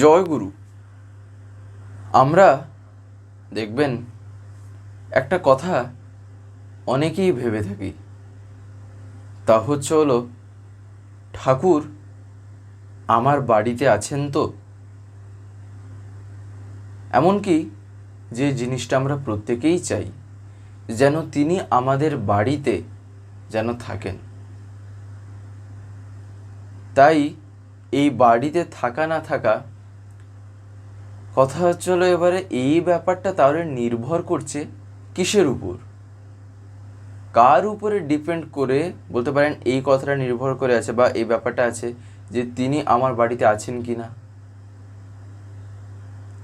জয় গুরু। আমরা দেখবেন, একটা কথা অনেকেই ভেবে থাকি। তা হচ্ছে হলো, ঠাকুর আমার বাড়িতে আছেন তো? এমনকি যে জিনিসটা আমরা প্রত্যেকেই চাই, যেন তিনি আমাদের বাড়িতে যেন থাকেন। তাই এই বাড়িতে থাকা না থাকা কথা হলো এবারে এই ব্যাপারটা তাহলে নির্ভর করছে কিসের উপর? কার উপরে ডিপেন্ড করে বলতে পারেন এই কথাটা নির্ভর করে আছে বা এই ব্যাপারটা আছে যে তিনি আমার বাড়িতে আছেন কি না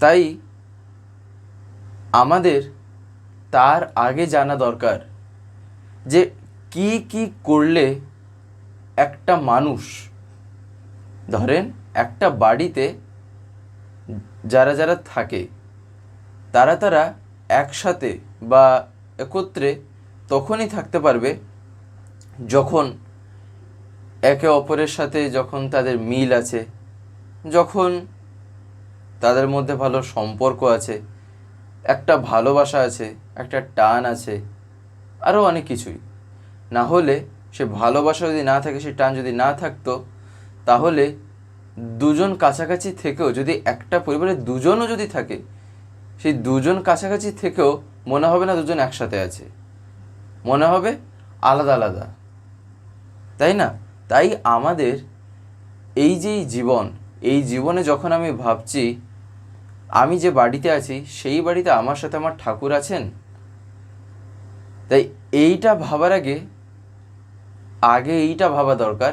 তাই আমাদের তার আগে জানা দরকার যে কি কি করলে একটা মানুষ ধরেন একটা বাড়িতে যারা যারা থাকে, তারা তারা একসাথে বা একত্রে তখনই থাকতে পারবে যখন একে অপরের সাথে যখন তাদের মিল আছে, যখন তাদের মধ্যে ভালো সম্পর্ক আছে, একটা ভালোবাসা আছে, একটা টান আছে, আরও অনেক কিছুই। না হলে সে ভালোবাসা যদি না থাকে, সে টান যদি না থাকতো, তাহলে দুজন কাছাকাছি থেকেও যদি একটা পরিবারে দুজনও যদি থাকে, সেই দুজন কাছাকাছি থেকেও মনে হবে না দুজন একসাথে আছে। মনে হবে আলাদা আলাদা। তাই না? তাই আমাদের এই যে জীবন, এই জীবনে যখন আমি ভাবছি, আমি যে বাড়িতে আছি, সেই বাড়িতে আমার সাথে আমার ঠাকুর আছেন? তাই এইটা ভাবার আগে আগে এইটা ভাবা দরকার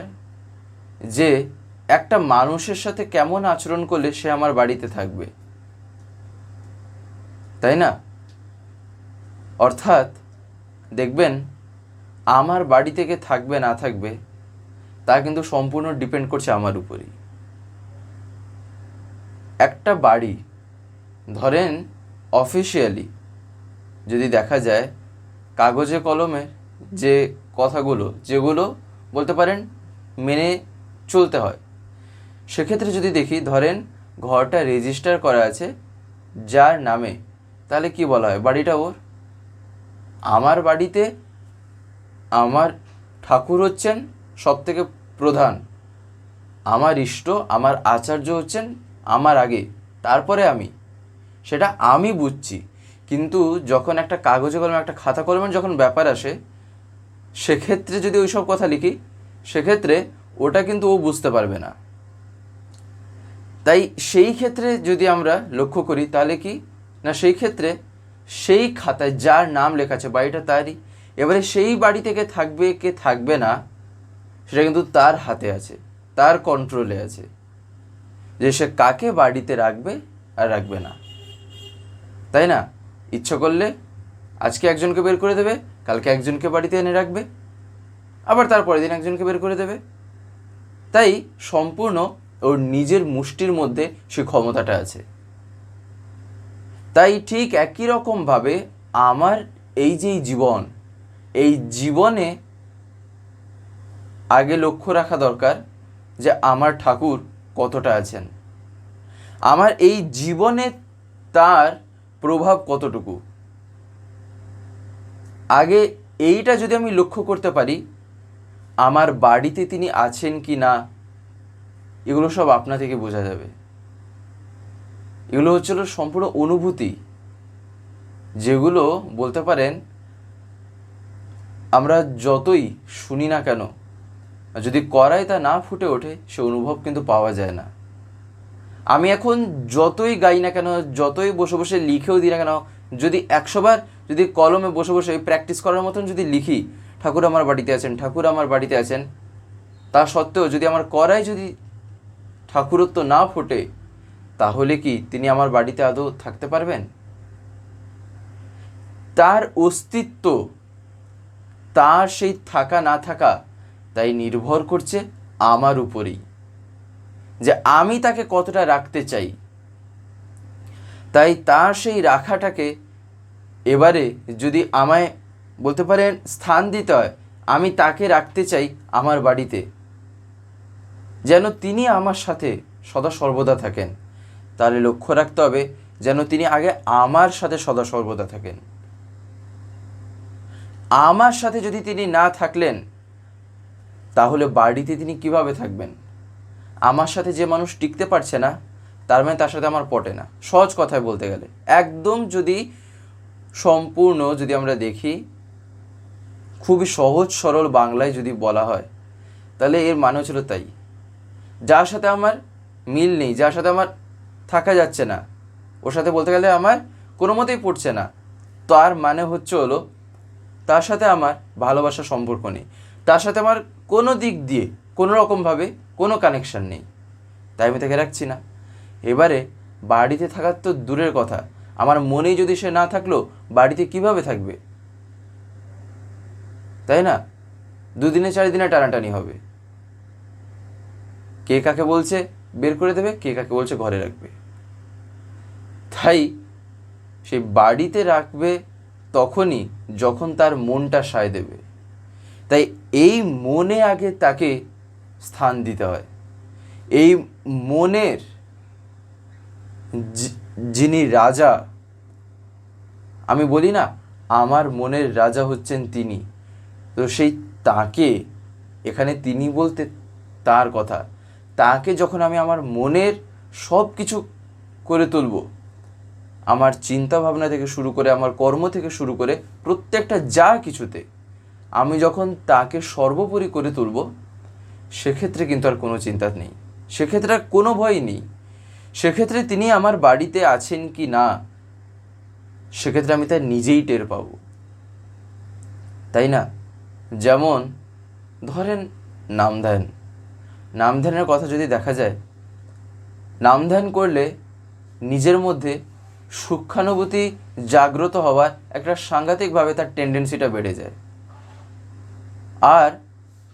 যে একটা মানুষের সাথে কেমন আচরণ করলে সে আমার বাড়িতে থাকবে? তাই না? অর্থাৎ, দেখবেন, আমার বাড়ি থেকে থাকবে, না থাকবে, তা কিন্তু সম্পূর্ণ ডিপেন্ড করছে আমার উপরই। একটা বাড়ি, ধরেন, অফিসিয়ালি যদি দেখা যায়, কাগজে কলমে যে কথাগুলো, যেগুলো বলতে পারেন, মেনে চলতে হয়। সেক্ষেত্রে যদি দেখি, ধরেন ঘরটা রেজিস্টার করা আছে যার নামে, তাহলে কি বলা হয়? বাড়িটা ওর? আমার বাড়িতে আমার ঠাকুর হচ্ছেন সব থেকে প্রধান। আমার ইষ্ট, আমার আচার্য হচ্ছেন আমার আগে, তারপরে আমি। সেটা আমি বুঝছি, কিন্তু যখন একটা কাগজে কলমে, একটা খাতা কলমের যখন ব্যাপার আসে, সেক্ষেত্রে যদি ওইসব কথা লিখি, সেক্ষেত্রে ওটা কিন্তু ও বুঝতে পারবে না। তাই সেই ক্ষেত্রে যদি আমরা লক্ষ্য করি, তাহলে কি? না, সেই ক্ষেত্রে সেই খাতায় যার নাম লেখা আছে, বাড়িটা তারই। এবারে সেই বাড়ি থেকে থাকবে কে থাকবে না, সেটা কিন্তু তার হাতে আছে, তার কন্ট্রোলে আছে। যে সে কাকে বাড়িতে রাখবে আর রাখবে না। তাই না? ইচ্ছা করলে আজকে একজনকে বের করে দেবে, কালকে একজনকে বাড়িতে এনে রাখবে, আবার তারপরের দিন একজনকে বের করে দেবে। তাই সম্পূর্ণ ওর নিজের মুষ্টির মধ্যে সে ক্ষমতাটা আছে। তাই ঠিক একই রকমভাবে আমার এই যে জীবন, এই জীবনে আগে লক্ষ্য রাখা দরকার যে আমার ঠাকুর কতটা আছেন। আমার এই জীবনে তার প্রভাব কতটুকু। আগে এইটা যদি আমি লক্ষ্য করতে পারি, আমার বাড়িতে তিনি আছেন কি না এগুলো সব আপনা থেকে বোঝা যাবে। এগুলো হচ্ছিল সম্পূর্ণ অনুভূতি, যেগুলো বলতে পারেন, আমরা যতই শুনি না কেন যদি করায় তা না ফুটে ওঠে, সে অনুভব কিন্তু পাওয়া যায় না। আমি এখন যতই গাই না কেন, যতই বসে বসে লিখেও দিই না কেন, যদি একশোবার যদি কলমে বসে বসে প্র্যাকটিস করার মতন যদি লিখি, ঠাকুর আমার বাড়িতে আছেন, ঠাকুর আমার বাড়িতে আছেন, তা সত্ত্বেও যদি আমার করায় যদি ঠাকুরত্ব না ফোটে, তাহলে কি তিনি আমার বাড়িতে আদৌ থাকতে পারবেন? তার অস্তিত্ব, তার সেই থাকা না থাকা, তাই নির্ভর করছে আমার উপরেই। যে আমি তাকে কতটা রাখতে চাই, তাই তার সেই রাখাটাকে এবারে যদি আমায় বলতে পারেন স্থান দিতে হয়, আমি তাকে রাখতে চাই আমার বাড়িতে। যেন তিনি আমার সাথে সদা সর্বদা থাকেন। তাহলে লক্ষ্য রাখতে হবে, যেন তিনি আগে আমার সাথে সদা সর্বদা থাকেন। আমার সাথে যদি তিনি না থাকলেন, তাহলে বাড়িতে তিনি কীভাবে থাকবেন? আমার সাথে যে মানুষ টিকতে পারছে না, তার মানে তার সাথে আমার পটে না। সহজ কথায় বলতে গেলে, একদম যদি সম্পূর্ণ যদি আমরা দেখি, খুবই সহজ সরল বাংলায় যদি বলা হয়, তাহলে এর মানে ছিল তাই। যার সাথে আমার মিল নেই, যার সাথে আমার থাকা যাচ্ছে না, ওর সাথে বলতে গেলে আমার কোনো মতেই পড়ছে না। তার মানে হচ্ছে হলো, তার সাথে আমার ভালোবাসার সম্পর্ক নেই। তার সাথে আমার কোনো দিক দিয়ে, কোনো রকমভাবে কোনো কানেকশান নেই। তাই আমি তাকে রাখছি না। এবারে বাড়িতে থাকার তো দূরের কথা। আমার মনেই যদি সে না থাকল, বাড়িতে কীভাবে থাকবে? তাই না? দুদিনে চার দিনে টানাটানি হবে। কে কাকে বলছে, বের করে দেবে, কে কাকে বলছে ঘরে রাখবে। তাই সে বাড়িতে রাখবে তখনই যখন তার মনটা সায় দেবে। তাই এই মনে আগে তাকে স্থান দিতে হয়। এই মনের যিনি রাজা, আমি বলি না, আমার মনের রাজা হচ্ছেন তিনি। তো সেই তাকে, এখানে তিনি বলতে তার কথা। তাকে যখন আমি আমার মনের সব কিছু করে তুলব, আমার চিন্তা ভাবনা থেকে শুরু করে, আমার কর্ম থেকে শুরু করে প্রত্যেকটা যা কিছুতে আমি যখন তাকে সর্বোপরি করে তুলব, সেক্ষেত্রে কিন্তু আর কোনো চিন্তা নেই। সেক্ষেত্রে আর কোনো ভয় নেই। সেক্ষেত্রে তিনি আমার বাড়িতে আছেন কি না, সেক্ষেত্রে আমি তার নিজেই টের পাব। তাই না? যেমন ধরেন নামধ্যান নামধ্যানের কথা যদি দেখা যায় নামধ্যান করলে নিজের মধ্যে সূক্ষ্মানুভূতি জাগ্রত হওয়ার একটা সাংঘাতিকভাবে তার টেন্ডেন্সিটা বেড়ে যায়। আর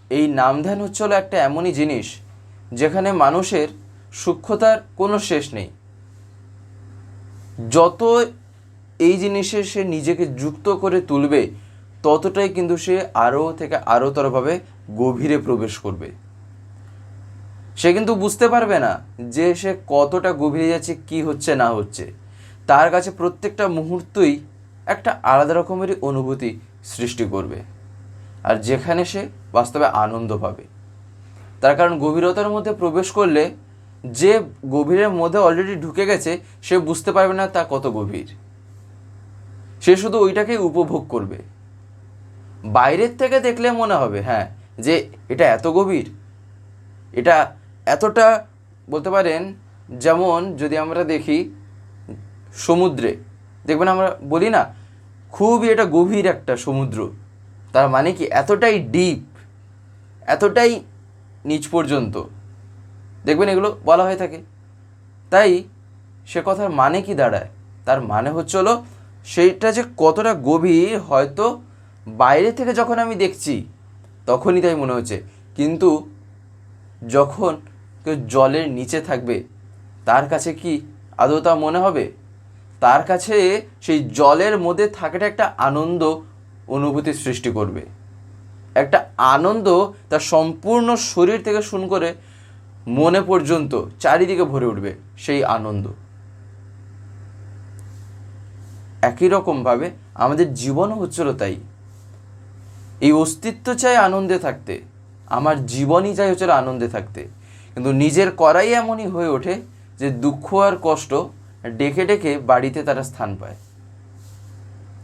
এই নামধ্যান হচ্ছে হলো একটা এমনই জিনিস যেখানে মানুষের সূক্ষ্মতার কোনো শেষ নেই। যত এই জিনিসে সে নিজেকে যুক্ত করে তুলবে, ততটাই কিন্তু সে আরও থেকে আরোতরভাবে গভীরে প্রবেশ করবে। সে কিন্তু বুঝতে পারবে না যে সে কতটা গভীরে যাচ্ছে, কি হচ্ছে, না হচ্ছে। তার কাছে প্রত্যেকটা মুহূর্তই একটা আলাদা রকমেরই অনুভূতি সৃষ্টি করবে। আর যেখানে সে বাস্তবে আনন্দ পাবে। তার কারণ গভীরতার মধ্যে প্রবেশ করলে যে গভীরের মধ্যে অলরেডি ঢুকে গেছে, সে বুঝতে পারবে না তা কত গভীর। সে শুধু ওইটাকেই উপভোগ করবে। বাইরের থেকে দেখলে মনে হবে হ্যাঁ যে এটা এত গভীর। এটা এতটা বলতে পারেন যেমন যদি আমরা দেখি সমুদ্রে, দেখবেন আমরা বলি না, খুবই এটা গভীর একটা সমুদ্র। তার মানে কি এতটাই ডিপ এতটাই নিচ পর্যন্ত। দেখবেন এগুলো বলা হয়ে থাকে। তাই সে কথার মানে কি দাঁড়ায়? তার মানে হচ্ছে হলো সেইটা যে কতটা গভীর, হয়তো বাইরে থেকে যখন আমি দেখছি, তখনই তাই মনে হচ্ছে। কিন্তু যখন কেউ জলের নিচে থাকবে, তার কাছে কি আদৌ তা মনে হবে? তার কাছে সেই জলের মধ্যে থাকাটা একটা আনন্দ অনুভূতি সৃষ্টি করবে। একটা আনন্দ তার সম্পূর্ণ শরীর থেকে শুরু করে মনে পর্যন্ত চারিদিকে ভরে উঠবে সেই আনন্দ। একই রকমভাবে আমাদের জীবনও হচ্ছিল তাই। এই অস্তিত্ব চাই আনন্দে থাকতে, আমার জীবনই চাই হচ্ছিল আনন্দে থাকতে। কিন্তু নিজের করাই এমনই হয়ে ওঠে যে দুঃখ আর কষ্ট ডেকে ডেকে বাড়িতে তারা স্থান পায়।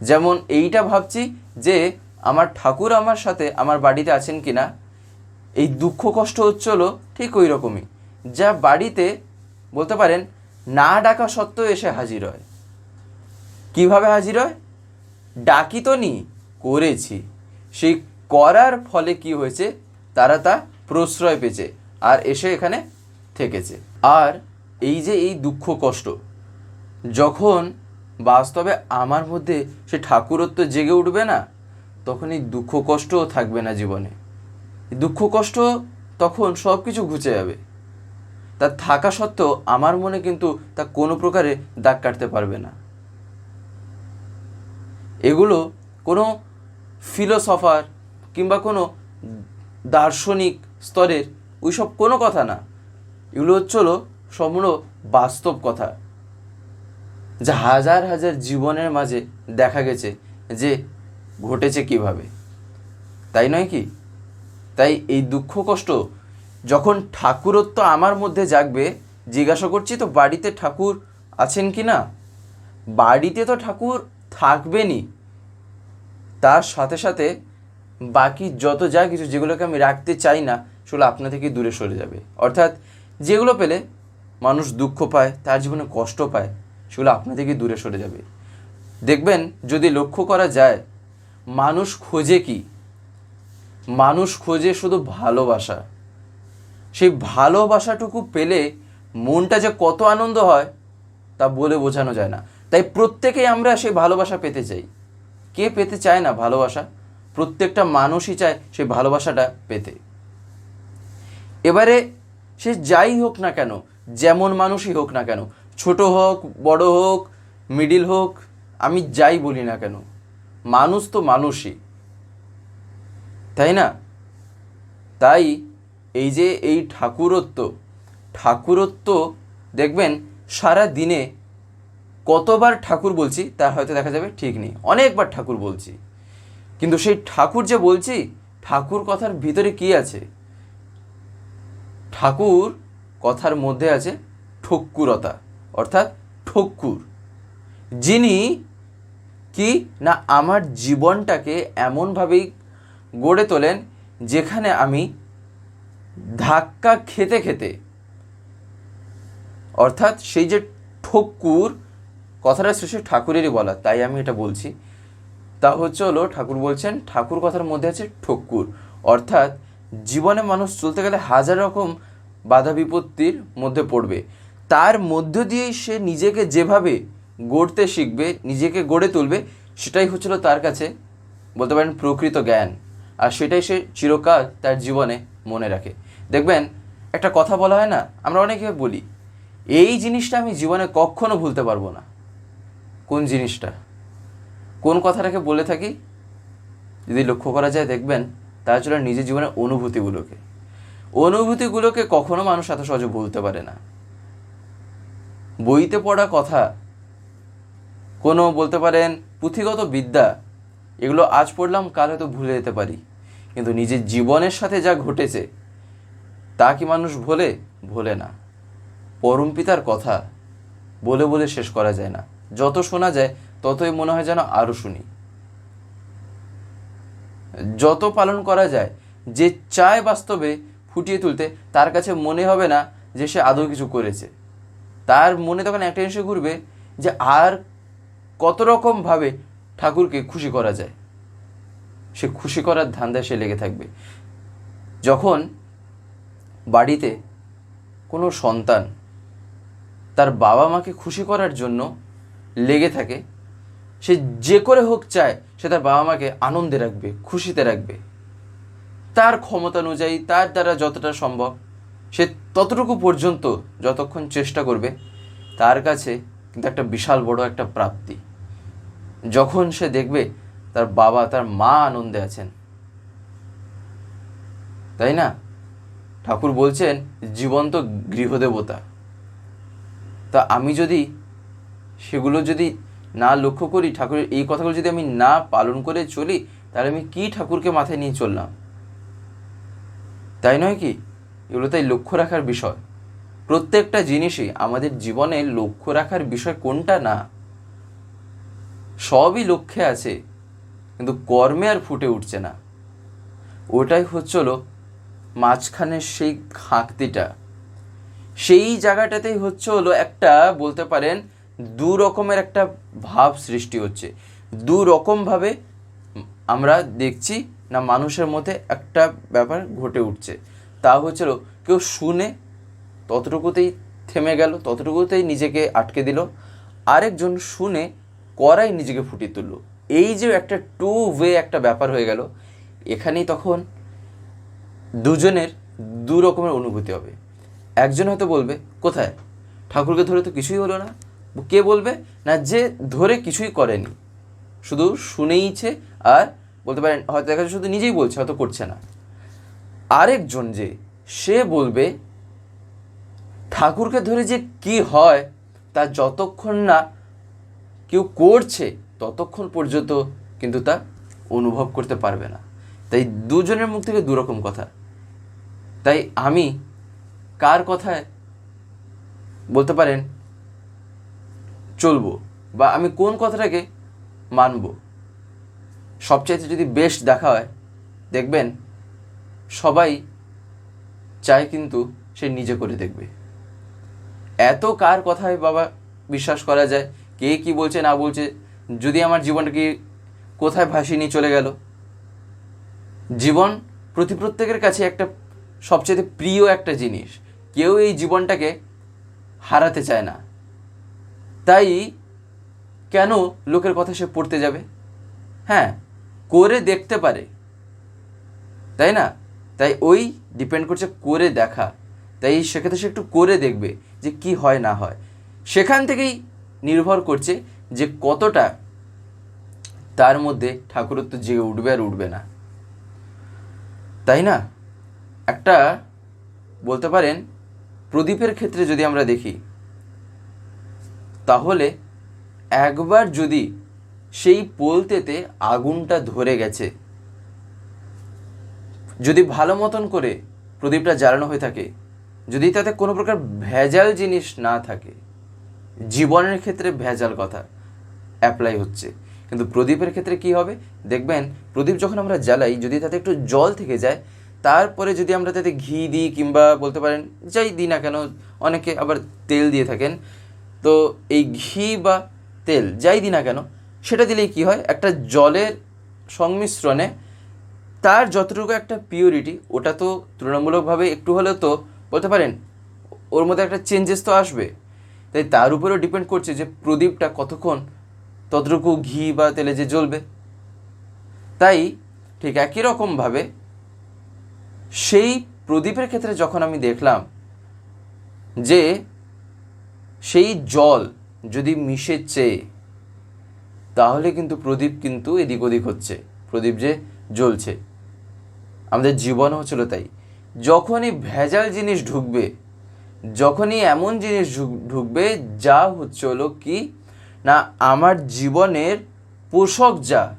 যেমন এইটা ভাবছি যে আমার ঠাকুর আমার সাথে আমার বাড়িতে আছেন কি না এই দুঃখ কষ্ট হচ্ছে হলো ঠিক ওই রকমই। যা বাড়িতে বলতে পারেন, না ডাকা সত্ত্বেও এসে হাজির হয়। কীভাবে হাজির হয়? ডাকি তো নি, করেছি। সেই করার ফলে কি হয়েছে? তারা তা প্রশ্রয় পেয়েছে। আর এসে এখানে থেকেছে। আর এই যে এই দুঃখ কষ্ট, যখন বাস্তবে আমার মধ্যে সে ঠাকুরত্ব জেগে উঠবে না, তখন এই দুঃখ কষ্টও থাকবে না জীবনে। দুঃখ কষ্ট তখন সব কিছু ঘুচে যাবে। তার থাকা সত্ত্বেও আমার মনে কিন্তু তা কোনো প্রকারে দাগ কাটতে পারবে না। এগুলো কোনো ফিলোসফার কিংবা কোনো দার্শনিক স্তরের ওইসব কোনো কথা না। এগুলো হচ্ছে হলো সম্পূর্ণ বাস্তব কথা। যা হাজার হাজার জীবনের মাঝে দেখা গেছে যে ঘটেছে কীভাবে। তাই নয় কি? তাই এই দুঃখ কষ্ট যখন ঠাকুরত্ব আমার মধ্যে জাগবে, জিজ্ঞাসা করছি তো বাড়িতে ঠাকুর আছেন কি না? বাড়িতে তো ঠাকুর থাকবেনই। তার সাথে সাথে বাকি যত যা কিছু যেগুলোকে আমি রাখতে চাই না সেগুলো আপনা থেকে দূরে সরে যাবে। অর্থাৎ যেগুলো পেলে মানুষ দুঃখ পায়, তার জীবনে কষ্ট পায়, সেগুলো আপনা থেকে দূরে সরে যাবে। দেখবেন, যদি লক্ষ্য করা যায়, মানুষ খোঁজে কি? মানুষ খোঁজে শুধু ভালোবাসা। সেই ভালোবাসাটুকু পেলে মনটা যে কত আনন্দ হয়, তা বলে বোঝানো যায় না। তাই প্রত্যেকেই আমরা সেই ভালোবাসা পেতে চাই। কে পেতে চায় না ভালোবাসা? প্রত্যেকটা মানুষই চায় সেই ভালোবাসাটা পেতে। এবারে সে যাই হোক না কেন, যেমন মানুষই হোক না কেন, ছোট হোক, বড় হোক মিডিল হোক, আমি যাই বলি না কেন, মানুষ তো মানুষই। তাই না? তাই এই যে এই ঠাকুরত্ব ঠাকুরত্ব দেখবেন সারা দিনে কতবার ঠাকুর বলছি তা হয়তো দেখা যাবে ঠিক নেই, অনেকবার ঠাকুর বলছি। কিন্তু সেই ঠাকুর যে বলছি, ঠাকুর কথার ভিতরে কি আছে? ঠাকুর কথার মধ্যে আছে ঠক্কুরতা, অর্থাৎ ঠক্কুর। যিনি কি না আমার জীবনটাকে এমনভাবেই গড়ে তোলেন যেখানে আমি ধাক্কা খেতে খেতে, অর্থাৎ সেই যে ঠক্কুর কথাটা শেষে ঠাকুরেরই বলা, তাই আমি এটা বলছি। তা হচ্ছে হলো ঠাকুর বলছেন, ঠাকুর কথার মধ্যে আছে ঠক্কুর, অর্থাৎ জীবনে মানুষ চলতে গেলে হাজার রকম বাধা বিপত্তির মধ্যে পড়বে। তার মধ্য দিয়েই সে নিজেকে যেভাবে গড়তে শিখবে, নিজেকে গড়ে তুলবে, সেটাই হচ্ছিল তার কাছে বলতে পারেন প্রকৃত জ্ঞান। আর সেটাই সে চিরকাল তার জীবনে মনে রাখে। দেখবেন, একটা কথা বলা হয় না, আমরা অনেকে বলি, এই জিনিসটা আমি জীবনে কখনো ভুলতে পারব না। কোন জিনিসটা? কোন কথাটাকে বলে থাকি? যদি লক্ষ্য করা যায়, দেখবেন জন্য নিজের জীবনের অনুভূতিগুলোকে। অনুভূতিগুলোকে কখনো মানুষ এত সহজে ভুলতে পারে না। বইতে পড়া কথা, কোনো বলতে পারেন পুঁথিগত বিদ্যা, এগুলো আজ পড়লাম, কাল হয়তো ভুলে যেতে পারি। কিন্তু নিজের জীবনের সাথে যা ঘটেছে, তা কি মানুষ ভোলে? ভোলে না। পরম পিতার কথা বলে বলে শেষ করা যায় না। যত শোনা যায়, ততই মনে হয় যেন আরও শুনি। যত পালন করা যায়, যে চায় বাস্তবে ফুটিয়ে তুলতে, তার কাছে মনে হবে না যে সে আদৌ কিছু করেছে। তার মনে তখন একটা জিনিস ঘুরবে যে আর কত রকমভাবে ঠাকুরকে খুশি করা যায়। সে খুশি করার ধান্দায় সে লেগে থাকবে। যখন বাড়িতে কোনো সন্তান তার বাবা মাকে খুশি করার জন্য লেগে থাকে সে যে করে হোক চায়, সে তার বাবা মাকে আনন্দে রাখবে, খুশিতে রাখবে। তার ক্ষমতা অনুযায়ী, তার দ্বারা যতটা সম্ভব, সে ততটুকু পর্যন্ত যতক্ষণ চেষ্টা করবে, তার কাছে কিন্তু একটা বিশাল বড় একটা প্রাপ্তি। যখন সে দেখবে তার বাবা, তার মা আনন্দে আছেন, তাই না? ঠাকুর বলছেন, জীবন্ত গৃহদেবতা। তা আমি যদি সেগুলো যদি না লক্ষ্য করি ঠাকুরের এই কথাগুলো যদি আমি না পালন করে চলি, তাহলে আমি কি ঠাকুরকে মাথায় নিয়ে চললাম? তাই নয় কি? এগুলো তাই লক্ষ্য রাখার বিষয়। প্রত্যেকটা জিনিসই আমাদের জীবনে লক্ষ্য রাখার বিষয় কোনটা? না। সবই লক্ষ্যে আছে, কিন্তু কর্মে আর ফুটে উঠছে না। ওটাই হচ্ছিল মাঝখানের সেই খাঁকতিটা। সেই জায়গাটাতেই হচ্ছে হলো একটা বলতে পারেন দু রকমের একটা ভাব সৃষ্টি হচ্ছে। দু রকমভাবে আমরা দেখছি না মানুষের মধ্যে একটা ব্যাপার ঘটে উঠছে। তা হচ্ছিল, কেউ শুনে ততটুকুতেই থেমে গেল, ততটুকুতেই নিজেকে আটকে দিল, আরেকজন শুনে করাই নিজেকে ফুটিয়ে তুললো। এই যে একটা টু ওয়ে একটা ব্যাপার হয়ে গেল, এখানেই তখন দুজনের দু রকমের অনুভূতি হবে। একজন হয়তো বলবে, কোথায়? ঠাকুরকে ধরে তো কিছুই হলো না। কে বলবে? না, যে ধরে কিছুই করেনি। শুধু শুনেইছে আর বলতে পারেন, হয়তো দেখা শুধু নিজেই বলছে, হয়তো করছে না। আরেকজন যে, সে বলবে, ঠাকুরকে ধরে যে কি হয়, তা যতক্ষণ না কেউ করছে, ততক্ষণ পর্যন্ত কিন্তু তা অনুভব করতে পারবে না। তাই দুজনের মুখ থেকে দুরকম কথা। তাই আমি কার কথায় বলতে পারেন চলবো বা আমি কোন কথাটাকে মানব? সবচাইতে যদি বেশ দেখা হয়, দেখবেন সবাই চায় কিন্তু সে নিজে করে দেখবে। এত কার কথায় বাবা বিশ্বাস করা যায়? কে কি বলছে, না বলছে? যদি আমার জীবনটাকে কোথায় ভাসিয়ে নিয়ে চলে গেল? জীবন প্রতি প্রত্যেকের কাছে একটা সবচেয়ে প্রিয় একটা জিনিস। কেউ এই জীবনটাকে হারাতে চায় না। তাই কেন লোকের কথা সে পড়তে যাবে? হ্যাঁ করে দেখতে পারে। তাই না? তাই ওই ডিপেন্ড করছে করে দেখা। তাই সেক্ষেত্রে সে একটু করে দেখবে যে কি হয়, না হয়। সেখান থেকেই নির্ভর করছে যে কতটা তার মধ্যে ঠাকুরত্ব জেগে উঠবে আর উঠবে না। তাই না? একটা বলতে পারেন প্রদীপের ক্ষেত্রে যদি আমরা দেখি তাহলে একবার যদি সেই পোলতেতে আগুনটা ধরে গেছে, যদি ভালো মতন করে প্রদীপটা জ্বালানো হয়ে থাকে, যদি তাতে কোনো প্রকার ভেজাল জিনিস না থাকে, জীবনের ক্ষেত্রে ভেজাল কথা অ্যাপ্লাই হচ্ছে। কিন্তু প্রদীপের ক্ষেত্রে কি হবে? দেখবেন, প্রদীপ যখন আমরা জ্বালাই, যদি তাতে একটু জল থেকে যায়, তারপরে যদি আমরা তাতে ঘি দিই কিংবা বলতে পারেন, যাই দিই না কেন, অনেকে আবার তেল দিয়ে থাকেন তো এই ঘি বা তেল যাই দিই না কেন, সেটা দিলেই কি হয়, একটা জলের সংমিশ্রণে তার যতটুকু একটা পিওরিটি ওটা তো তুলনামূলকভাবে একটু হলেও তো, বলতে পারেন, ওর মধ্যে একটা চেঞ্জেস তো আসবে। তাই তার উপরেও ডিপেন্ড করছে যে প্রদীপটা কতক্ষণ ততটুকু ঘি বা তেলে যে জ্বলবে। তাই ঠিক একই রকমভাবে সেই প্রদীপের ক্ষেত্রে যখন আমি দেখলাম যে সেই জল যদি মিশেছে তাহলে কিন্তু প্রদীপ কিন্তু এদিক ওদিক হচ্ছে। প্রদীপ যে জ্বলছে। আমাদের জীবনও হচ্ছিল তাই। যখনই ভেজাল জিনিস ঢুকবে, যখনই এমন জিনিস ঢুক- ঢুকবে, যা হচ্ছে হলো কি, না, আমার জীবনের পোষক যা,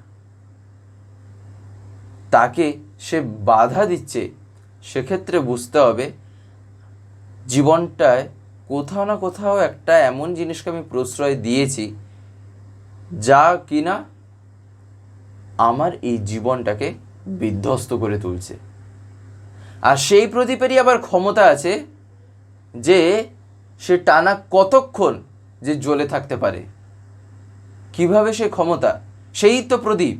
তাকে সে বাধা দিচ্ছে, সেক্ষেত্রে বুঝতে হবে জীবনটায় কোথাও না কোথাও একটা এমন জিনিসকে আমি প্রশ্রয় দিয়েছি, যা কিনা আমার এই জীবনটাকে বিধ্বস্ত করে তুলছে। আর সেই প্রদীপেরই আবার ক্ষমতা আছে যে সে টানা কতক্ষণ যে জ্বলে থাকতে পারে। কীভাবে সে ক্ষমতা? সেই তো প্রদীপ।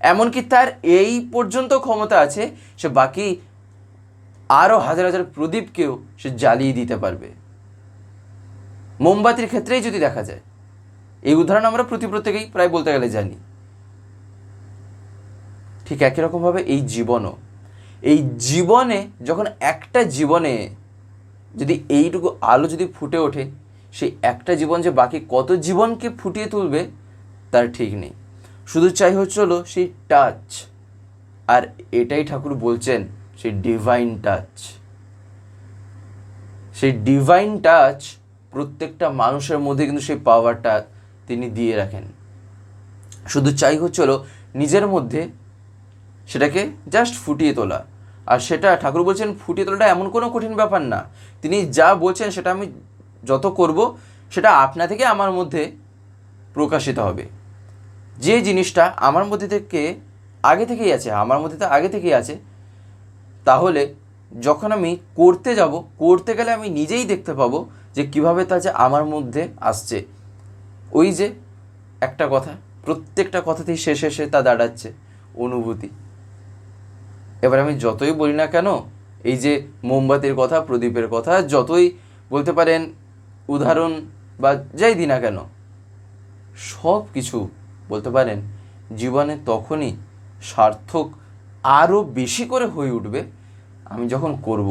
এমনকি তার এই পর্যন্ত ক্ষমতা আছে, সে বাকি আরও হাজার হাজার প্রদীপকেও সে জ্বালিয়ে দিতে পারবে। মোমবাতির ক্ষেত্রেই যদি দেখা যায়, এই উদাহরণ আমরা প্রতি প্রত্যেকেই প্রায় বলতে গেলে জানি। ঠিক একই রকমভাবে এই জীবনও। এই জীবনে যখন একটা জীবনে যদি এইটুকু আলো যদি ফুটে ওঠে, সেই একটা জীবন যে বাকি কত জীবনকে ফুটিয়ে তুলবে, তার ঠিক নেই। শুধু চাই হচ্ছে হলো সেই টাচ আর এটাই ঠাকুর বলছেন, সেই ডিভাইন টাচ সেই ডিভাইন টাচ প্রত্যেকটা মানুষের মধ্যে কিন্তু সেই পাওয়ারটা তিনি দিয়ে রাখেন। শুধু চাই হচ্ছে হলো নিজের মধ্যে সেটাকে জাস্ট ফুটিয়ে তোলা। আর সেটা ঠাকুর বলছেন, ফুটিয়ে তোলাটা এমন কোনো কঠিন ব্যাপার না। তিনি যা বলছেন সেটা আমি যত করব, সেটা আপনা থেকে আমার মধ্যে প্রকাশিত হবে। যে জিনিসটা আমার মধ্যে থেকে আগে থেকেই আছে, আমার মধ্যে তো আগে থেকেই আছে, তাহলে যখন আমি করতে যাব, করতে গেলে আমি নিজেই দেখতে পাবো যে কীভাবে তা যে আমার মধ্যে আসছে। ওই যে একটা কথা, প্রত্যেকটা কথাতেই শেষে শেষে তা দাঁড়াচ্ছে, অনুভূতি। এবার আমি যতই বলি না কেন, এই যে মোমবাতির কথা, প্রদীপের কথা, যতই বলতে পারেন উদাহরণ বা যাই দিই না কেন, সব কিছু বলতে পারেন, জীবনে তখনই সার্থক আরও বেশি করে হয়ে উঠবে আমি যখন করব।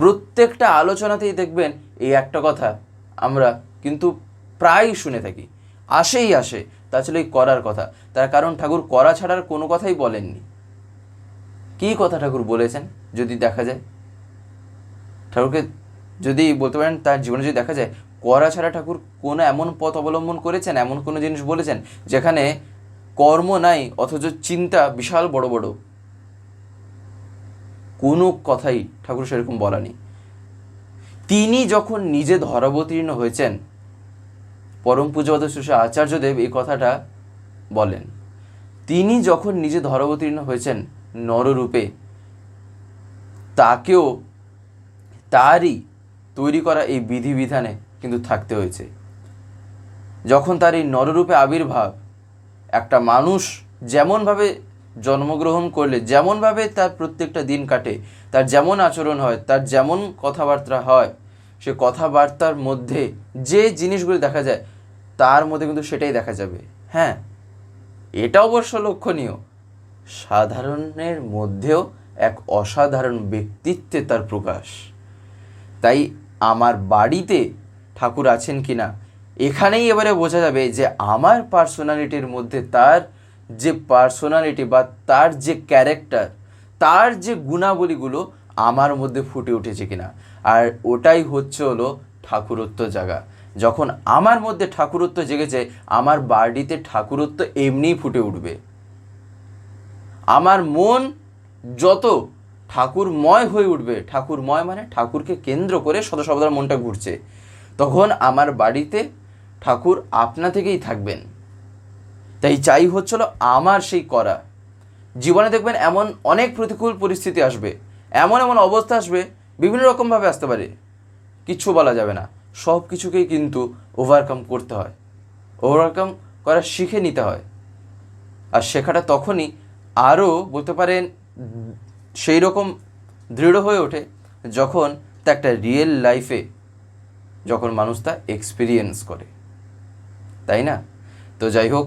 প্রত্যেকটা আলোচনাতেই দেখবেন এই একটা কথা আমরা কিন্তু প্রায়ই শুনে থাকি। আসেই আসে তাছাড়া এই করার কথা। তার কারণ ঠাকুর করা ছাড়ার কোনো কথাই বলেননি। কী কথা ঠাকুর বলেছেন যদি দেখা যায়? ঠাকুরকে যদি বলতে পারেন, তার জীবনে যদি দেখা যায়, করা ছাড়া ঠাকুর কোনো এমন পথ অবলম্বন করেছেন, এমন কোনো জিনিস বলেছেন, যেখানে কর্ম নাই, অথচ চিন্তা বিশাল বড় বড়। কোনো কথাই ঠাকুর সেরকম বলা নেই তিনি যখন নিজে ধরাবতীর্ণ হয়েছেন, পরম পূজবাদ শ্রী আচার্যদেব এই কথাটা বলেন। তিনি যখন নিজে ধরাবতীর্ণ হয়েছেন নররূপে, তাকেও তারই তৈরি করা এই বিধিবিধানে কিন্তু থাকতে হয়েছে। যখন তার এই নররূপে আবির্ভাব, একটা মানুষ যেমনভাবে জন্মগ্রহণ করলে যেমনভাবে তার প্রত্যেকটা দিন কাটে, তার যেমন আচরণ হয়, তার যেমন কথাবার্তা হয়, সে কথাবার্তার মধ্যে যে জিনিসগুলো দেখা যায়, তার মধ্যে কিন্তু সেটাই দেখা যাবে। হ্যাঁ এটা অবশ্য লক্ষণীয়। সাধারণের মধ্যেও এক অসাধারণ ব্যক্তিত্বে তার প্রকাশ। তাই আমার বাড়িতে ঠাকুর আছেন কি না এখানেই এবারে বোঝা যাবে যে আমার পার্সোনালিটির মধ্যে তার যে পার্সোনালিটি বা তার যে ক্যারেক্টার তার যে গুণাবলীগুলো আমার মধ্যে ফুটে উঠেছে কিনা। আর ওটাই হচ্ছে হলো ঠাকুরত্ব জাগা। যখন আমার মধ্যে ঠাকুরত্ব জেগেছে, আমার বাড়িতে ঠাকুরত্ব এমনিই ফুটে উঠবে। আমার মন যত ঠাকুরময় হয়ে উঠবে, ঠাকুরময় মানে ঠাকুরকে কেন্দ্র করে সদা সর্বদার মনটা ঘুরছে, তখন আমার বাড়িতে ঠাকুর আপনা থেকেই থাকবেন। তাই চাই হচ্ছিল আমার সেই করা। জীবনে দেখবেন এমন অনেক প্রতিকূল পরিস্থিতি আসবে, এমন এমন অবস্থা আসবে, বিভিন্ন রকমভাবে আসতে পারে। কিচ্ছু বলা যাবে না, সব কিছুকেই কিন্তু ওভারকাম করতে হয়। ওভারকাম করা শিখে নিতে হয়। আর শেখাটা তখনই আরও বলতে পারেন সেই রকম দৃঢ় হয়ে ওঠে যখন তা একটা রিয়েল লাইফে যখন মানুষ তা এক্সপিরিয়েন্স করে। তাই না? তো যাই হোক